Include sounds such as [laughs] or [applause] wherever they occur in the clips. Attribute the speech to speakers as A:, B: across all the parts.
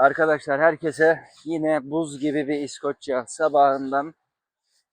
A: Arkadaşlar herkese yine buz gibi bir İskoçya sabahından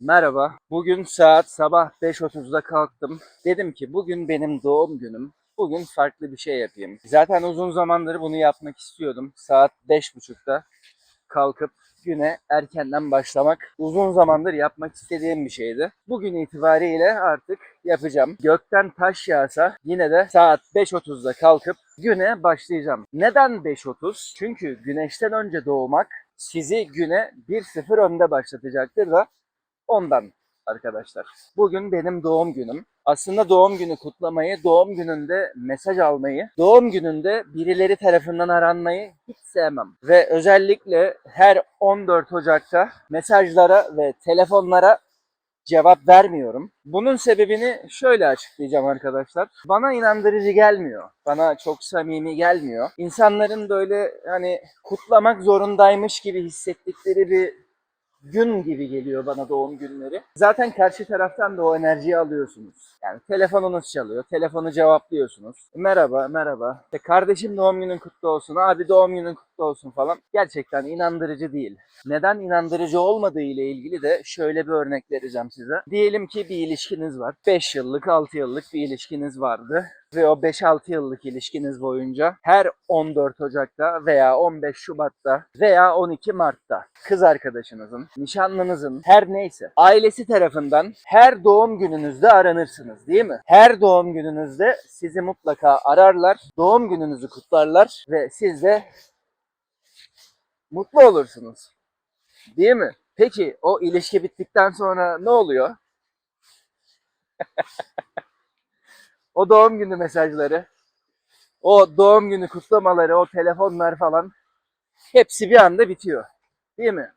A: merhaba. Bugün saat sabah 5.30'da kalktım. Dedim ki bugün benim doğum günüm. Bugün farklı bir şey yapayım. Zaten uzun zamandır bunu yapmak istiyordum. Saat 5.30'da kalkıp güne erkenden başlamak uzun zamandır yapmak istediğim bir şeydi. Bugün itibariyle artık yapacağım. Gökten taş yağsa yine de saat 5.30'da kalkıp güne başlayacağım. Neden 5.30? Çünkü güneşten önce doğmak sizi güne 1-0 önde başlatacaktır da ondan arkadaşlar. Bugün benim doğum günüm. Aslında doğum günü kutlamayı, doğum gününde mesaj almayı, doğum gününde birileri tarafından aranmayı hiç sevmem. Ve özellikle her 14 Ocak'ta mesajlara ve telefonlara cevap vermiyorum. Bunun sebebini şöyle açıklayacağım arkadaşlar. Bana inandırıcı gelmiyor. Bana çok samimi gelmiyor. İnsanların böyle hani kutlamak zorundaymış gibi hissettikleri bir gün gibi geliyor bana doğum günleri. Zaten karşı taraftan da o enerjiyi alıyorsunuz. Yani telefonunuz çalıyor, telefonu cevaplıyorsunuz. Merhaba, merhaba. İşte kardeşim doğum günün kutlu olsun, abi doğum günün kutlu olsun falan. Gerçekten inandırıcı değil. Neden inandırıcı olmadığı ile ilgili de şöyle bir örnek vereceğim size. Diyelim ki bir ilişkiniz var. 5 yıllık, 6 yıllık bir ilişkiniz vardı. Ve o 5-6 yıllık ilişkiniz boyunca her 14 Ocak'ta veya 15 Şubat'ta veya 12 Mart'ta kız arkadaşınızın, nişanlınızın her neyse ailesi tarafından her doğum gününüzde aranırsınız değil mi? Her doğum gününüzde sizi mutlaka ararlar, doğum gününüzü kutlarlar ve siz de mutlu olursunuz. Değil mi? Peki o ilişki bittikten sonra ne oluyor? [laughs] o doğum günü mesajları, o doğum günü kutlamaları, o telefonlar falan hepsi bir anda bitiyor. Değil mi?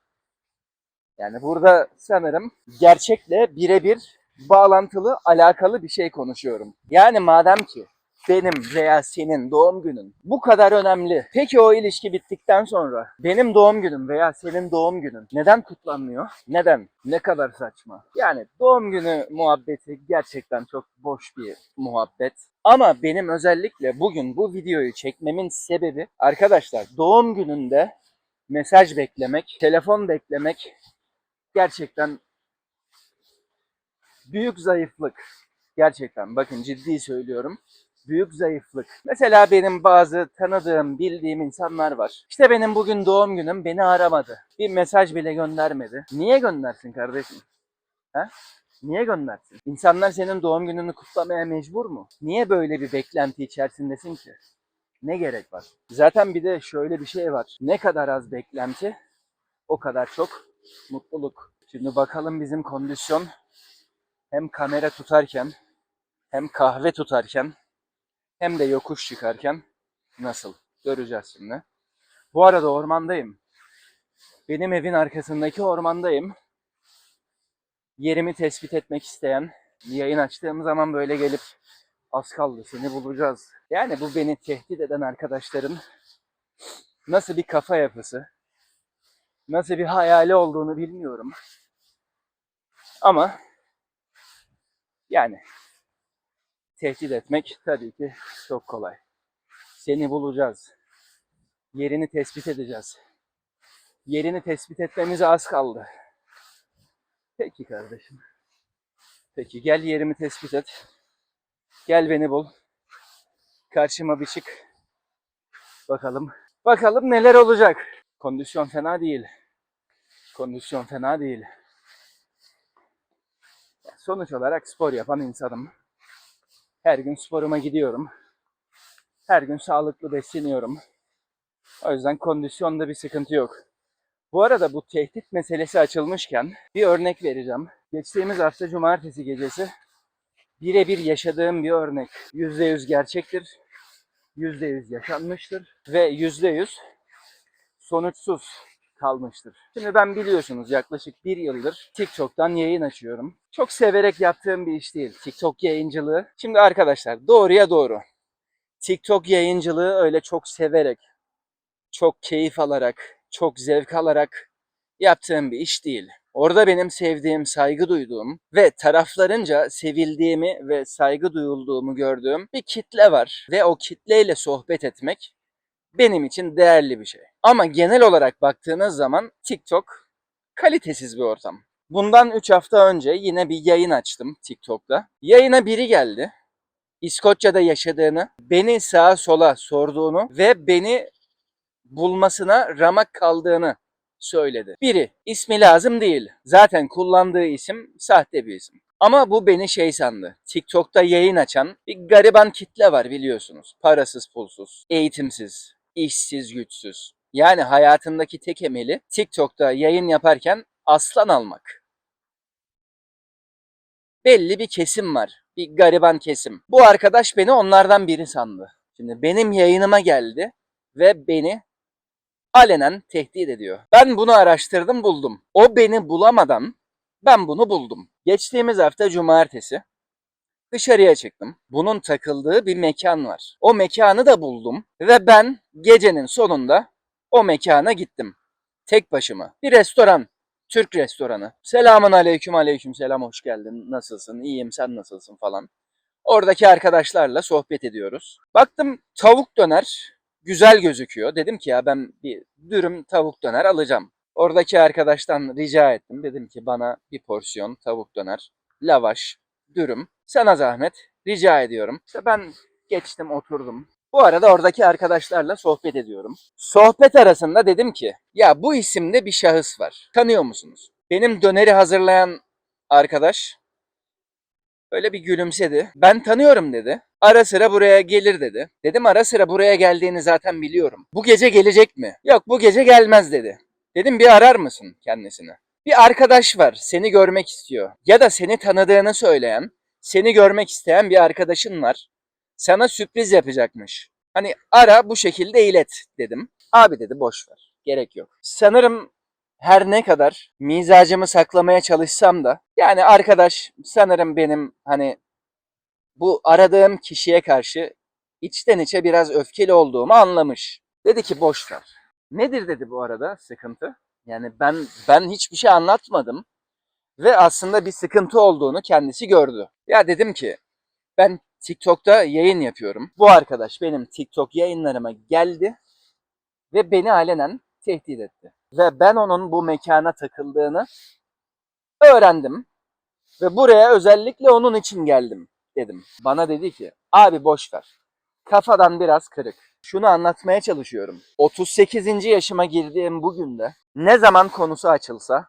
A: Yani burada sanırım gerçekle birebir bağlantılı, alakalı bir şey konuşuyorum. Yani madem ki benim veya senin doğum günün bu kadar önemli. Peki o ilişki bittikten sonra benim doğum günüm veya senin doğum günün neden kutlanmıyor? Neden? Ne kadar saçma. Yani doğum günü muhabbeti gerçekten çok boş bir muhabbet. Ama benim özellikle bugün bu videoyu çekmemin sebebi arkadaşlar doğum gününde mesaj beklemek, telefon beklemek gerçekten büyük zayıflık. Gerçekten bakın ciddi söylüyorum büyük zayıflık. Mesela benim bazı tanıdığım, bildiğim insanlar var. İşte benim bugün doğum günüm beni aramadı. Bir mesaj bile göndermedi. Niye göndersin kardeşim? Ha? Niye göndersin? İnsanlar senin doğum gününü kutlamaya mecbur mu? Niye böyle bir beklenti içerisindesin ki? Ne gerek var? Zaten bir de şöyle bir şey var. Ne kadar az beklenti, o kadar çok mutluluk. Şimdi bakalım bizim kondisyon hem kamera tutarken hem kahve tutarken hem de yokuş çıkarken nasıl? Göreceğiz şimdi. Bu arada ormandayım. Benim evin arkasındaki ormandayım. Yerimi tespit etmek isteyen, yayın açtığım zaman böyle gelip az kaldı seni bulacağız. Yani bu beni tehdit eden arkadaşların nasıl bir kafa yapısı, nasıl bir hayali olduğunu bilmiyorum. Ama yani tehdit etmek tabii ki çok kolay. Seni bulacağız. Yerini tespit edeceğiz. Yerini tespit etmemize az kaldı. Peki kardeşim. Peki gel yerimi tespit et. Gel beni bul. Karşıma bir çık. Bakalım. Bakalım neler olacak. Kondisyon fena değil. Kondisyon fena değil. Sonuç olarak spor yapan insanım. Her gün sporuma gidiyorum. Her gün sağlıklı besleniyorum. O yüzden kondisyonda bir sıkıntı yok. Bu arada bu tehdit meselesi açılmışken bir örnek vereceğim. Geçtiğimiz hafta cumartesi gecesi birebir yaşadığım bir örnek. %100 gerçektir. %100 yaşanmıştır. Ve %100 sonuçsuz kalmıştır. Şimdi ben biliyorsunuz yaklaşık bir yıldır TikTok'tan yayın açıyorum. Çok severek yaptığım bir iş değil TikTok yayıncılığı. Şimdi arkadaşlar doğruya doğru. TikTok yayıncılığı öyle çok severek, çok keyif alarak, çok zevk alarak yaptığım bir iş değil. Orada benim sevdiğim, saygı duyduğum ve taraflarınca sevildiğimi ve saygı duyulduğumu gördüğüm bir kitle var. Ve o kitleyle sohbet etmek benim için değerli bir şey. Ama genel olarak baktığınız zaman TikTok kalitesiz bir ortam. Bundan 3 hafta önce yine bir yayın açtım TikTok'ta. Yayına biri geldi. İskoçya'da yaşadığını, beni sağa sola sorduğunu ve beni bulmasına ramak kaldığını söyledi. Biri, ismi lazım değil. Zaten kullandığı isim sahte bir isim. Ama bu beni şey sandı. TikTok'ta yayın açan bir gariban kitle var biliyorsunuz. Parasız, pulsuz, eğitimsiz, işsiz, güçsüz. Yani hayatındaki tek emeli TikTok'ta yayın yaparken aslan almak. Belli bir kesim var. Bir gariban kesim. Bu arkadaş beni onlardan biri sandı. Şimdi benim yayınıma geldi ve beni alenen tehdit ediyor. Ben bunu araştırdım buldum. O beni bulamadan ben bunu buldum. Geçtiğimiz hafta cumartesi dışarıya çıktım. Bunun takıldığı bir mekan var. O mekanı da buldum ve ben gecenin sonunda o mekana gittim. Tek başıma. Bir restoran. Türk restoranı. Selamun aleyküm aleyküm selam hoş geldin. Nasılsın? İyiyim sen nasılsın falan. Oradaki arkadaşlarla sohbet ediyoruz. Baktım tavuk döner güzel gözüküyor. Dedim ki ya ben bir dürüm tavuk döner alacağım. Oradaki arkadaştan rica ettim. Dedim ki bana bir porsiyon tavuk döner, lavaş, dürüm. Sana zahmet rica ediyorum. İşte ben geçtim oturdum. Bu arada oradaki arkadaşlarla sohbet ediyorum. Sohbet arasında dedim ki ya bu isimde bir şahıs var. Tanıyor musunuz? Benim döneri hazırlayan arkadaş Böyle bir gülümsedi. Ben tanıyorum dedi. Ara sıra buraya gelir dedi. Dedim ara sıra buraya geldiğini zaten biliyorum. Bu gece gelecek mi? Yok bu gece gelmez dedi. Dedim bir arar mısın kendisini? Bir arkadaş var seni görmek istiyor. Ya da seni tanıdığını söyleyen, seni görmek isteyen bir arkadaşın var. Sana sürpriz yapacakmış. Hani ara bu şekilde ilet dedim. Abi dedi boş ver. Gerek yok. Sanırım her ne kadar mizacımı saklamaya çalışsam da yani arkadaş sanırım benim hani bu aradığım kişiye karşı içten içe biraz öfkeli olduğumu anlamış. Dedi ki boş ver. Nedir dedi bu arada sıkıntı? Yani ben ben hiçbir şey anlatmadım ve aslında bir sıkıntı olduğunu kendisi gördü. Ya dedim ki ben TikTok'ta yayın yapıyorum. Bu arkadaş benim TikTok yayınlarıma geldi ve beni alenen tehdit etti. Ve ben onun bu mekana takıldığını öğrendim. Ve buraya özellikle onun için geldim dedim. Bana dedi ki abi boş ver. Kafadan biraz kırık. Şunu anlatmaya çalışıyorum. 38. yaşıma girdiğim bugün de ne zaman konusu açılsa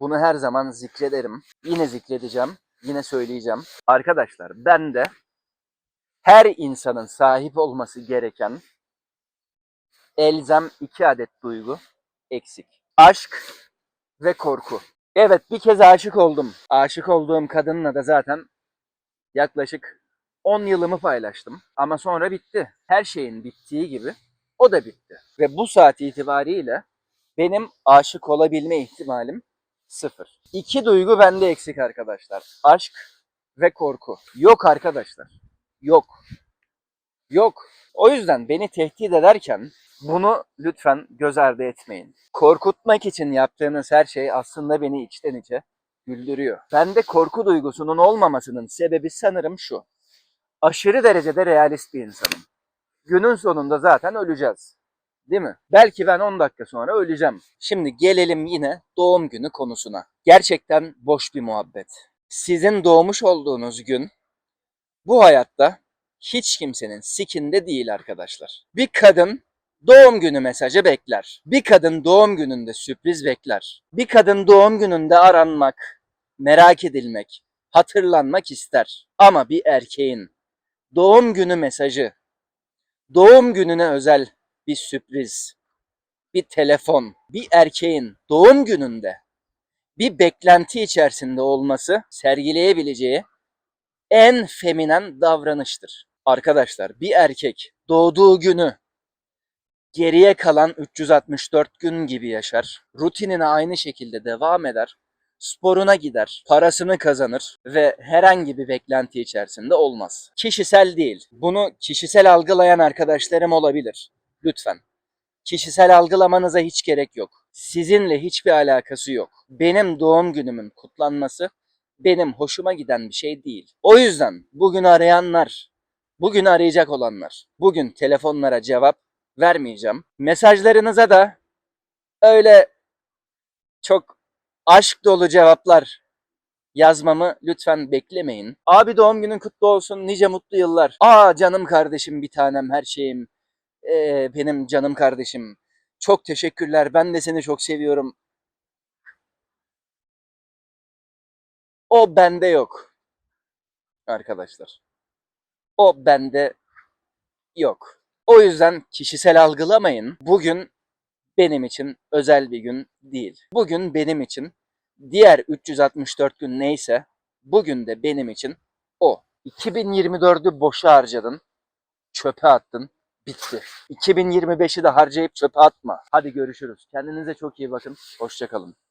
A: bunu her zaman zikrederim. Yine zikredeceğim. Yine söyleyeceğim. Arkadaşlar ben de her insanın sahip olması gereken elzem iki adet duygu eksik. Aşk ve korku. Evet bir kez aşık oldum. Aşık olduğum kadınla da zaten yaklaşık 10 yılımı paylaştım. Ama sonra bitti. Her şeyin bittiği gibi o da bitti. Ve bu saat itibariyle benim aşık olabilme ihtimalim sıfır. İki duygu bende eksik arkadaşlar. Aşk ve korku. Yok arkadaşlar. Yok. Yok. O yüzden beni tehdit ederken bunu lütfen göz ardı etmeyin. Korkutmak için yaptığınız her şey aslında beni içten içe güldürüyor. Bende korku duygusunun olmamasının sebebi sanırım şu. Aşırı derecede realist bir insanım. Günün sonunda zaten öleceğiz. Değil mi? Belki ben 10 dakika sonra öleceğim. Şimdi gelelim yine doğum günü konusuna. Gerçekten boş bir muhabbet. Sizin doğmuş olduğunuz gün bu hayatta hiç kimsenin sikinde değil arkadaşlar. Bir kadın doğum günü mesajı bekler. Bir kadın doğum gününde sürpriz bekler. Bir kadın doğum gününde aranmak, merak edilmek, hatırlanmak ister. Ama bir erkeğin doğum günü mesajı, doğum gününe özel bir sürpriz, bir telefon, bir erkeğin doğum gününde bir beklenti içerisinde olması sergileyebileceği en feminen davranıştır. Arkadaşlar bir erkek doğduğu günü geriye kalan 364 gün gibi yaşar. Rutinine aynı şekilde devam eder. Sporuna gider, parasını kazanır ve herhangi bir beklenti içerisinde olmaz. Kişisel değil. Bunu kişisel algılayan arkadaşlarım olabilir. Lütfen. Kişisel algılamanıza hiç gerek yok. Sizinle hiçbir alakası yok. Benim doğum günümün kutlanması benim hoşuma giden bir şey değil. O yüzden bugün arayanlar, bugün arayacak olanlar, bugün telefonlara cevap vermeyeceğim. Mesajlarınıza da öyle çok aşk dolu cevaplar yazmamı lütfen beklemeyin. Abi doğum günün kutlu olsun. Nice mutlu yıllar. Aa canım kardeşim bir tanem her şeyim. Ee, benim canım kardeşim. Çok teşekkürler. Ben de seni çok seviyorum. O bende yok. Arkadaşlar. O bende yok. O yüzden kişisel algılamayın. Bugün benim için özel bir gün değil. Bugün benim için diğer 364 gün neyse bugün de benim için o. 2024'ü boşa harcadın. Çöpe attın. Bitti. 2025'i de harcayıp çöpe atma. Hadi görüşürüz. Kendinize çok iyi bakın. Hoşçakalın.